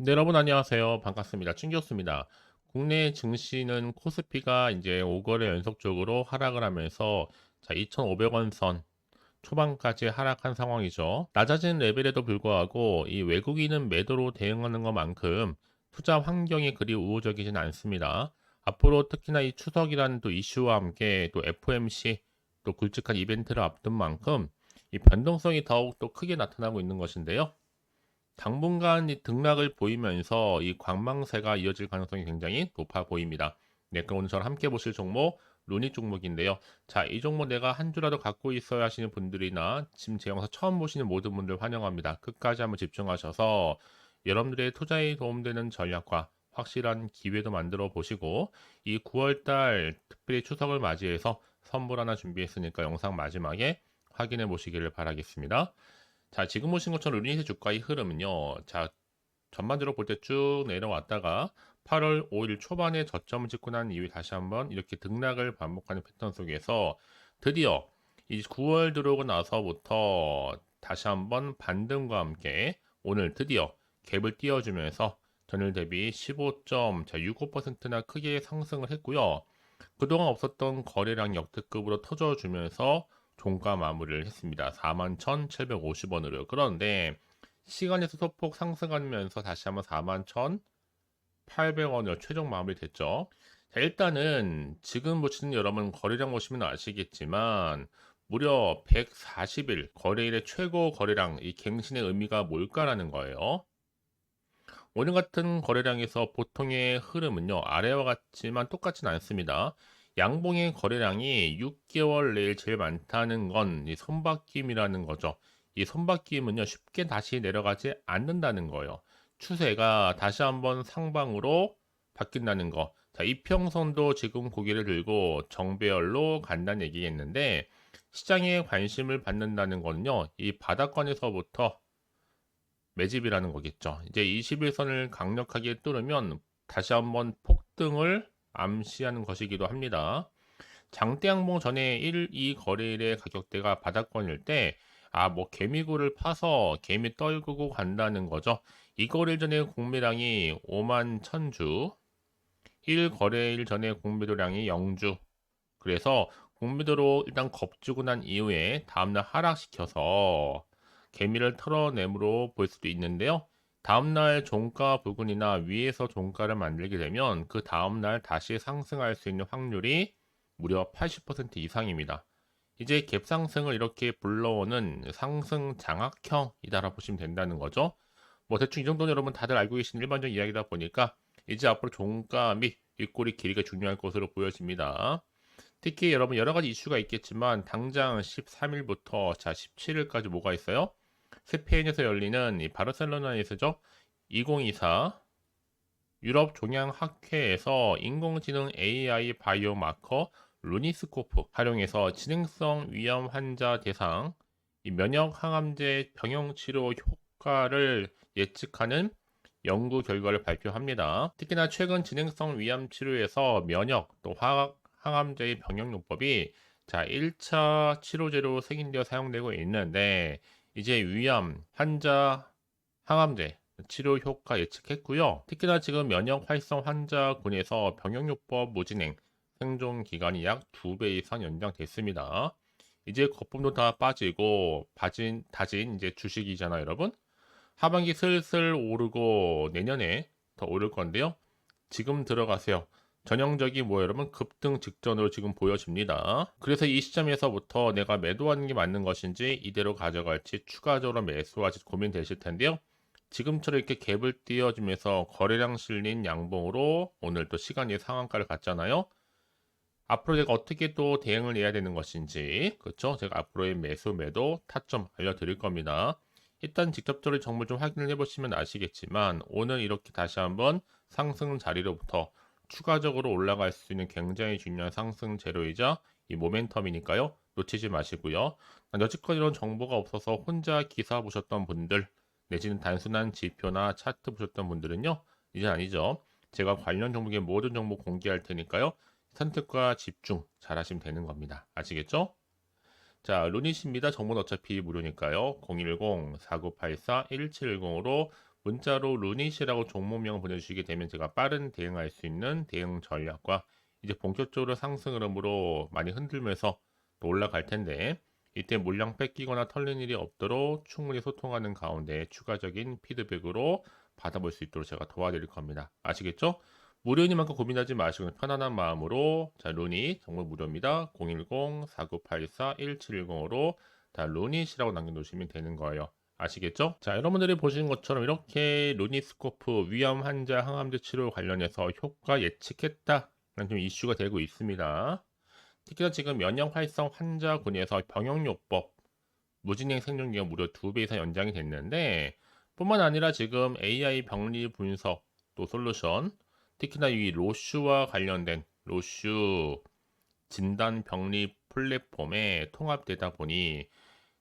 네, 여러분 안녕하세요. 반갑습니다. 충교수입니다. 국내 증시는 코스피가 이제 5거래 연속적으로 하락을 하면서 자, 2,500원 선 초반까지 하락한 상황이죠. 낮아진 레벨에도 불구하고 이 외국인은 매도로 대응하는 것만큼 투자 환경이 그리 우호적이진 않습니다. 앞으로 특히나 이 추석이라는 또 이슈와 함께 또 FOMC 또 굵직한 이벤트를 앞둔 만큼 이 변동성이 더욱 또 크게 나타나고 있는 것인데요. 당분간 이 등락을 보이면서 이 관망세가 이어질 가능성이 굉장히 높아 보입니다. 네, 그럼 오늘 저랑 함께 보실 종목 루니 종목인데요. 자, 이 종목 내가 한 주라도 갖고 있어야 하시는 분들이나 지금 제 영상 처음 보시는 모든 분들 환영합니다. 끝까지 한번 집중하셔서 여러분들의 투자에 도움되는 전략과 확실한 기회도 만들어 보시고 이 9월달 특별히 추석을 맞이해서 선물 하나 준비했으니까 영상 마지막에 확인해 보시기를 바라겠습니다. 자, 지금 보신 것처럼 루닛의 주가의 흐름은요. 자, 전반적으로 볼 때 쭉 내려왔다가 8월 5일 초반에 저점을 찍고 난 이후에 다시 한번 이렇게 등락을 반복하는 패턴 속에서 드디어 이 9월 들어오고 나서부터 다시 한번 반등과 함께 오늘 드디어 갭을 띄워주면서 전일 대비 15.65%나 크게 상승을 했고요. 그동안 없었던 거래량 역대급으로 터져주면서 종가 마무리를 했습니다. 41,750원으로. 그런데 시간에서 소폭 상승하면서 다시 한번 41,800원으로 최종 마무리 됐죠. 자, 일단은 지금 보시는 여러분 거래량 보시면 아시겠지만 무려 140일 거래일의 최고 거래량 이 갱신의 의미가 뭘까라는 거예요. 오늘 같은 거래량에서 보통의 흐름은요 아래와 같지만 똑같진 않습니다. 양봉의 거래량이 6개월 내일 제일 많다는 건 이 손바뀜이라는 거죠. 이 손바뀜은요 쉽게 다시 내려가지 않는다는 거예요. 추세가 다시 한번 상방으로 바뀐다는 거. 자, 이평선도 지금 고개를 들고 정배열로 간다는 얘기겠는데 시장에 관심을 받는다는 거는요. 이 바닥권에서부터 매집이라는 거겠죠. 이제 21선을 강력하게 뚫으면 다시 한번 폭등을 암시하는 것이기도 합니다. 장대양봉 전에 1, 2 거래일의 가격대가 바닥권일 때, 아, 뭐, 개미굴을 파서 개미 떨구고 간다는 거죠. 이 거래일 전에 공매량이 5만 1000주, 1 거래일 전에 공매도량이 0주. 그래서 공매도로 일단 겁주고 난 이후에 다음날 하락시켜서 개미를 털어내므로 볼 수도 있는데요. 다음날 종가 부근이나 위에서 종가를 만들게 되면 그 다음날 다시 상승할 수 있는 확률이 무려 80% 이상입니다. 이제 갭 상승을 이렇게 불러오는 상승 장악형이다라 보시면 된다는 거죠. 뭐 대충 이 정도는 여러분 다들 알고 계신 일반적인 이야기다 보니까 이제 앞으로 종가 및 윗꼬리 길이가 중요할 것으로 보여집니다. 특히 여러분 여러 가지 이슈가 있겠지만 당장 13일부터 자 17일까지 뭐가 있어요? 스페인에서 열리는 이 바르셀로나에서죠. 2024 유럽 종양학회에서 인공지능 AI 바이오마커 루니스코프 활용해서 진행성 위험 환자 대상 면역 항암제 병용 치료 효과를 예측하는 연구 결과를 발표합니다. 특히나 최근 진행성 위암 치료에서 면역 또 화학 항암제의 병용 요법이 자 1차 치료제로 승인되어 사용되고 있는데 이제 위암 환자 항암제 치료 효과 예측했고요. 특히나 지금 면역 활성 환자군에서 병역요법 무진행 생존 기간이 약 2배 이상 연장됐습니다. 이제 거품도 다 빠지고 빠진 다진 이제 주식이잖아요, 여러분. 하반기 슬슬 오르고 내년에 더 오를 건데요. 지금 들어가세요. 전형적인 뭐 여러분 급등 직전으로 지금 보여집니다. 그래서 이 시점에서부터 내가 매도하는 게 맞는 것인지 이대로 가져갈지 추가적으로 매수할지 고민되실 텐데요. 지금처럼 이렇게 갭을 띄워주면서 거래량 실린 양봉으로 오늘 또 시간이 상한가를 갔잖아요. 앞으로 제가 어떻게 또 대응을 해야 되는 것인지 그렇죠? 제가 앞으로의 매수 매도 타점 알려드릴 겁니다. 일단 직접적으로 정보를 좀 확인을 해보시면 아시겠지만 오늘 이렇게 다시 한번 상승 자리로부터 추가적으로 올라갈 수 있는 굉장히 중요한 상승 재료이자 이 모멘텀이니까요. 놓치지 마시고요. 여지껏 이런 정보가 없어서 혼자 기사 보셨던 분들 내지는 단순한 지표나 차트 보셨던 분들은요. 이제 아니죠. 제가 관련 종목의 모든 정보 공개할 테니까요. 선택과 집중 잘 하시면 되는 겁니다. 아시겠죠? 자, 루닛입니다. 정보는 어차피 무료니까요. 010-4984-1710으로 문자로 루닛이라고 종목명 보내주시게 되면 제가 빠른 대응할 수 있는 대응 전략과 이제 본격적으로 상승 흐름으로 많이 흔들면서 또 올라갈 텐데 이때 물량 뺏기거나 털린 일이 없도록 충분히 소통하는 가운데 추가적인 피드백으로 받아볼 수 있도록 제가 도와드릴 겁니다. 아시겠죠? 무료이니만큼 고민하지 마시고 편안한 마음으로 자 루닛 정말 무료입니다. 010-4984-1710으로 다 루닛이라고 남겨놓으시면 되는 거예요. 아시겠죠? 자 여러분들이 보시는 것처럼 이렇게 루니스코프 위암 환자 항암제 치료 관련해서 효과 예측했다 라는 좀 이슈가 되고 있습니다. 특히나 지금 면역 활성 환자군에서 병역요법 무진행 생존기가 무려 2배 이상 연장이 됐는데 뿐만 아니라 지금 AI 병리 분석 또 솔루션 특히나 이 로슈와 관련된 로슈 진단 병리 플랫폼에 통합되다 보니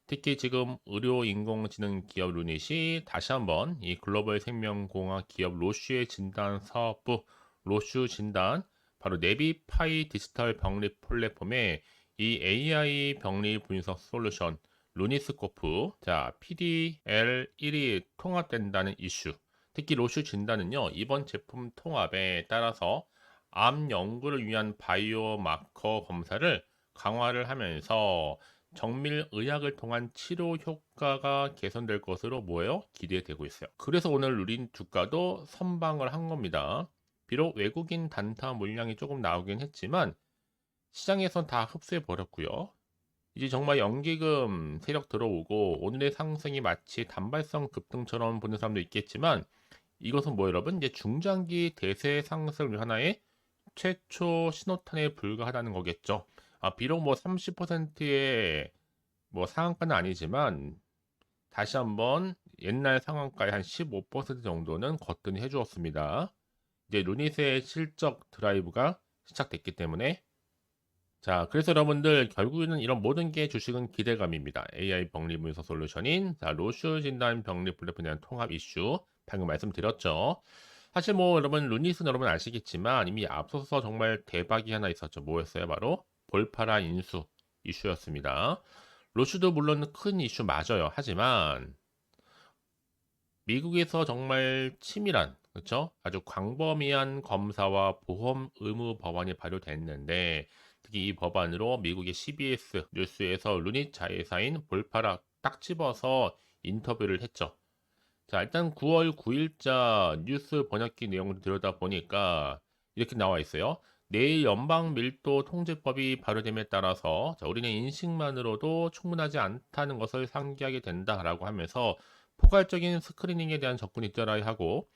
특히 지금 의료 인공지능 기업 루닛이 다시 한번 이 글로벌 생명공학 기업 로슈의 진단 사업부 로슈 진단 바로 네비파이 디지털 병리 플랫폼에 이 AI 병리 분석 솔루션 루니스코프 자 PDL1이 통합된다는 이슈. 특히 로슈 진단은요 이번 제품 통합에 따라서 암 연구를 위한 바이오 마커 검사를 강화를 하면서 정밀 의학을 통한 치료 효과가 개선될 것으로 뭐예요? 기대되고 있어요. 그래서 오늘 누린 주가도 선방을 한 겁니다. 비록 외국인 단타 물량이 조금 나오긴 했지만 시장에선 다 흡수해 버렸고요. 이제 정말 연기금 세력 들어오고 오늘의 상승이 마치 단발성 급등처럼 보는 사람도 있겠지만 이것은 뭐 여러분 이제 중장기 대세 상승 하나의 최초 신호탄에 불과하다는 거겠죠. 아, 비록 뭐 30%의 뭐 상한가는 아니지만 다시 한번 옛날 상한가의 한 15% 정도는 거뜬히 해주었습니다. 이제 루닛의 실적 드라이브가 시작됐기 때문에 자, 그래서 여러분들 결국에는 이런 모든 게 주식은 기대감입니다. AI 병리 분석 솔루션인 자, 로슈 진단 병리 플랫폼에 대한 통합 이슈 방금 말씀드렸죠. 사실 뭐 여러분 루닛은 여러분 아시겠지만 이미 앞서서 정말 대박이 하나 있었죠. 뭐였어요? 바로 볼파라 인수 이슈였습니다. 로슈도 물론 큰 이슈 맞아요. 하지만 미국에서 정말 치밀한 그렇죠? 아주 광범위한 검사와 보험 의무 법안이 발효됐는데 특히 이 법안으로 미국의 CBS 뉴스에서 루닛 자회사인 볼파라 딱 집어서 인터뷰를 했죠. 자, 일단 9월 9일자 뉴스 번역기 내용을 들여다 보니까 이렇게 나와 있어요. 내일 연방 밀도 통제법이 발효됨에 따라서 자, 우리는 인식만으로도 충분하지 않다는 것을 상기하게 된다라고 하면서 포괄적인 스크리닝에 대한 접근이 있더라 하고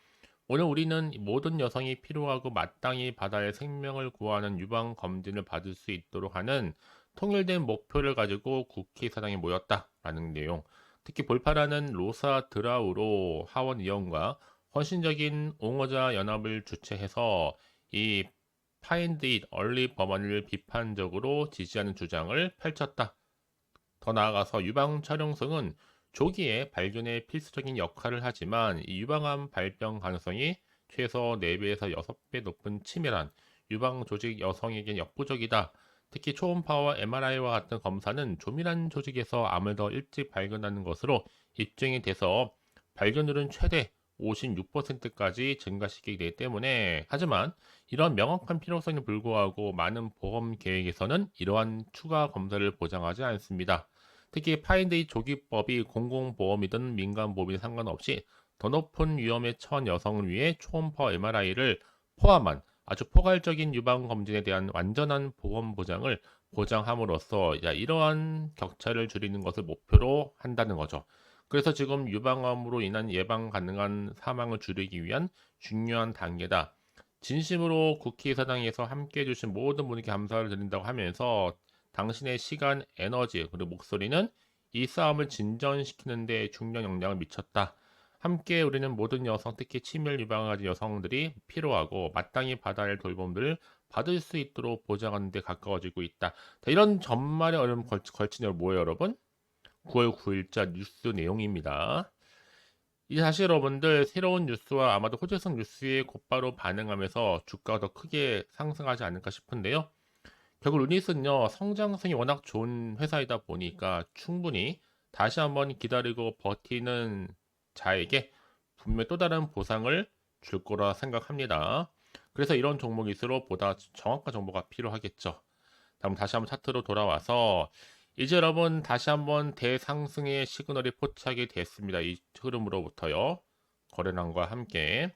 오늘 우리는 모든 여성이 필요하고 마땅히 할 생명을 구하는 유방 검진을 받을 수 있도록 하는 통일된 목표를 가지고 국회의사당에 모였다라는 내용. 특히 볼파라는 로사 드라우로 하원 의원과 헌신적인 옹호자 연합을 주최해서 이 파인드 잇 얼리 법안을 비판적으로 지지하는 주장을 펼쳤다. 더 나아가서 유방 촬영성은 조기에 발견에 필수적인 역할을 하지만 이 유방암 발병 가능성이 최소 4배에서 6배 높은 치밀한 유방 조직 여성에겐 역부족이다. 특히 초음파와 MRI와 같은 검사는 조밀한 조직에서 암을 더 일찍 발견하는 것으로 입증이 돼서 발견율은 최대 56%까지 증가시키기 때문에 하지만 이런 명확한 필요성에 불구하고 많은 보험 계획에서는 이러한 추가 검사를 보장하지 않습니다. 특히 파인데이 조기법이 공공보험이든 민간보험이 상관없이 더 높은 위험에 처한 여성을 위해 초음파 MRI를 포함한 아주 포괄적인 유방 검진에 대한 완전한 보험 보장을 보장함으로써 이러한 격차를 줄이는 것을 목표로 한다는 거죠. 그래서 지금 유방암으로 인한 예방 가능한 사망을 줄이기 위한 중요한 단계다. 진심으로 국회의사당에서 함께 해 주신 모든 분께 감사를 드린다고 하면서 당신의 시간, 에너지, 그리고 목소리는 이 싸움을 진전시키는 데 중요한 영향을 미쳤다. 함께 우리는 모든 여성, 특히 치밀 가진 여성들이 필요하고 마땅히 받아야 할 돌봄들을 받을 수 있도록 보장하는 데 가까워지고 있다. 이런 전말에 얼음 걸친 내용 뭐예요, 여러분? 9월 9일자 뉴스 내용입니다. 이제 사실 여러분들 새로운 뉴스와 아마도 호재성 뉴스에 곧바로 반응하면서 주가가 더 크게 상승하지 않을까 싶은데요. 결국 루닛은요 성장성이 워낙 좋은 회사이다 보니까 충분히 다시 한번 기다리고 버티는 자에게 분명히 또 다른 보상을 줄 거라 생각합니다. 그래서 이런 종목일수록 보다 정확한 정보가 필요하겠죠. 다음 다시 한번 차트로 돌아와서 이제 여러분 다시 한번 대상승의 시그널이 포착이 됐습니다. 이 흐름으로부터요. 거래량과 함께.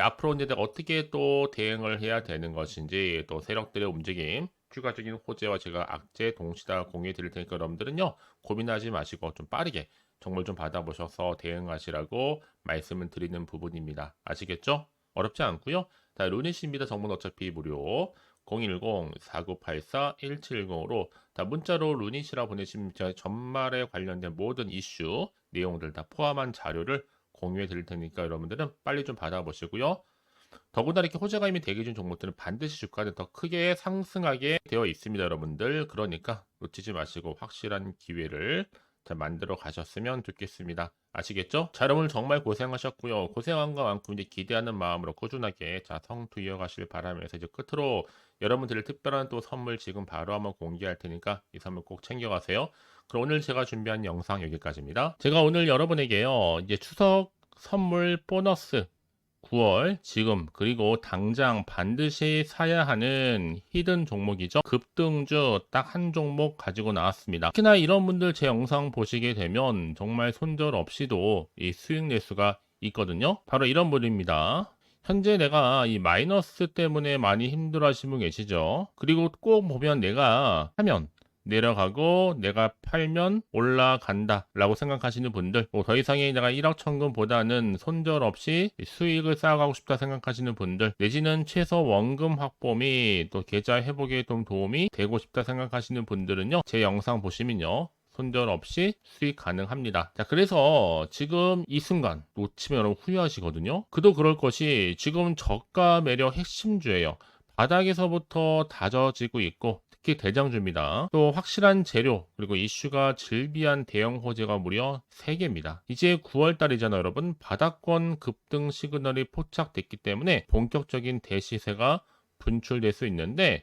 앞으로 이제 어떻게 또 대응을 해야 되는 것인지 또 세력들의 움직임, 추가적인 호재와 제가 악재 동시다 공유해 드릴 테니까 여러분들은요 고민하지 마시고 좀 빠르게 정보를 좀 받아보셔서 대응하시라고 말씀을 드리는 부분입니다. 아시겠죠? 어렵지 않고요. 자, 루닛입니다. 정보는 어차피 무료. 010-4984-1710으로 다 문자로 루닛이라 보내시면 제가 전말에 관련된 모든 이슈 내용들 다 포함한 자료를 공유해 드릴 테니까 여러분들은 빨리 좀 받아보시고요. 더군다나 이렇게 호재가 이미 대기 중 종목들은 반드시 주가는 더 크게 상승하게 되어 있습니다, 여러분들. 그러니까 놓치지 마시고 확실한 기회를 잘 만들어 가셨으면 좋겠습니다. 아시겠죠? 자, 여러분 정말 고생하셨고요. 고생한 것만큼 이제 기대하는 마음으로 꾸준하게 자 성투 이어가실 바라면서 이제 끝으로 여러분들 특별한 또 선물 지금 바로 한번 공개할 테니까 이 선물 꼭 챙겨가세요. 그럼 오늘 제가 준비한 영상 여기까지입니다. 제가 오늘 여러분에게요 이제 추석 선물 보너스 9월 지금 그리고 당장 반드시 사야 하는 히든 종목이죠. 급등주 딱 한 종목 가지고 나왔습니다. 특히나 이런 분들 제 영상 보시게 되면 정말 손절 없이도 이 수익 낼 수가 있거든요. 바로 이런 분입니다. 현재 내가 이 마이너스 때문에 많이 힘들어 하시는 분 계시죠? 그리고 꼭 보면 내가 하면 내려가고 내가 팔면 올라간다 라고 생각하시는 분들 뭐 더 이상의 내가 1억 천금보다는 손절 없이 수익을 쌓아가고 싶다 생각하시는 분들 내지는 최소 원금 확보 및 또 계좌 회복에 좀 도움이 되고 싶다 생각하시는 분들은요 제 영상 보시면요 손절 없이 수익 가능합니다. 자, 그래서 지금 이 순간 놓치면 여러분 후회하시거든요. 그도 그럴 것이 지금 저가 매력 핵심주예요. 바닥에서부터 다져지고 있고 특히 대장주입니다. 또 확실한 재료 그리고 이슈가 질비한 대형 호재가 무려 3개입니다. 이제 9월달이잖아요 여러분. 바닥권 급등 시그널이 포착됐기 때문에 본격적인 대시세가 분출될 수 있는데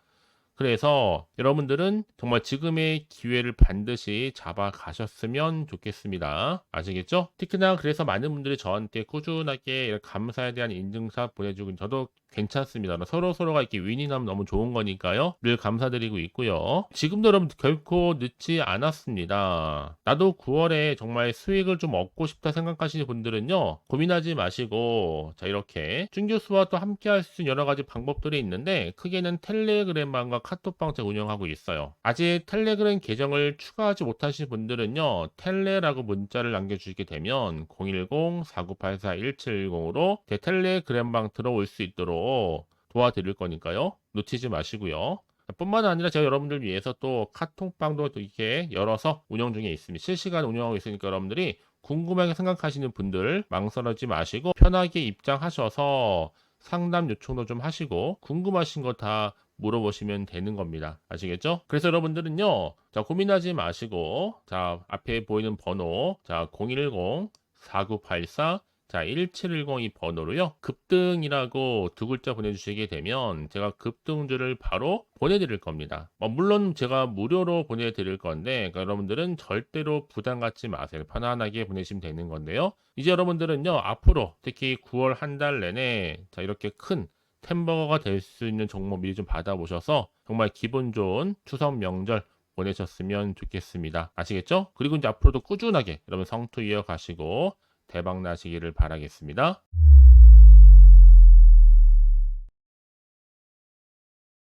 그래서 여러분들은 정말 지금의 기회를 반드시 잡아 가셨으면 좋겠습니다. 아시겠죠? 특히나 그래서 많은 분들이 저한테 꾸준하게 감사에 대한 인증샷 보내주고 저도 괜찮습니다. 서로 서로가 이렇게 윈이 나면 너무 좋은 거니까요. 늘 감사드리고 있고요. 지금도 여러분 결코 늦지 않았습니다. 나도 9월에 정말 수익을 좀 얻고 싶다 생각하시는 분들은요. 고민하지 마시고 자 이렇게 준교수와 또 함께 할 수 있는 여러 가지 방법들이 있는데 크게는 텔레그램방과 카톡방 제가 운영하고 있어요. 아직 텔레그램 계정을 추가하지 못하신 분들은요. 텔레라고 문자를 남겨주시게 되면 010-4984-1710으로 제 텔레그램방 들어올 수 있도록 도와드릴 거니까요. 놓치지 마시고요. 뿐만 아니라 제가 여러분들 위해서 또 카톡방도 또 이렇게 열어서 운영 중에 있습니다. 실시간 운영하고 있으니까 여러분들이 궁금하게 생각하시는 분들 망설이지 마시고 편하게 입장하셔서 상담 요청도 좀 하시고 궁금하신 거 다 물어보시면 되는 겁니다. 아시겠죠? 그래서 여러분들은요. 자, 고민하지 마시고 자, 앞에 보이는 번호 자, 010 4984 자, 1710이 번호로요. 급등이라고 두 글자 보내주시게 되면 제가 급등주를 바로 보내드릴 겁니다. 어, 물론 제가 무료로 보내드릴 건데 그러니까 여러분들은 절대로 부담 갖지 마세요. 편안하게 보내시면 되는 건데요. 이제 여러분들은요. 앞으로 특히 9월 한 달 내내 자, 이렇게 큰 템버거가 될 수 있는 종목 미리 좀 받아보셔서 정말 기분 좋은 추석 명절 보내셨으면 좋겠습니다. 아시겠죠? 그리고 이제 앞으로도 꾸준하게 여러분 성투 이어가시고 대박 나시기를 바라겠습니다.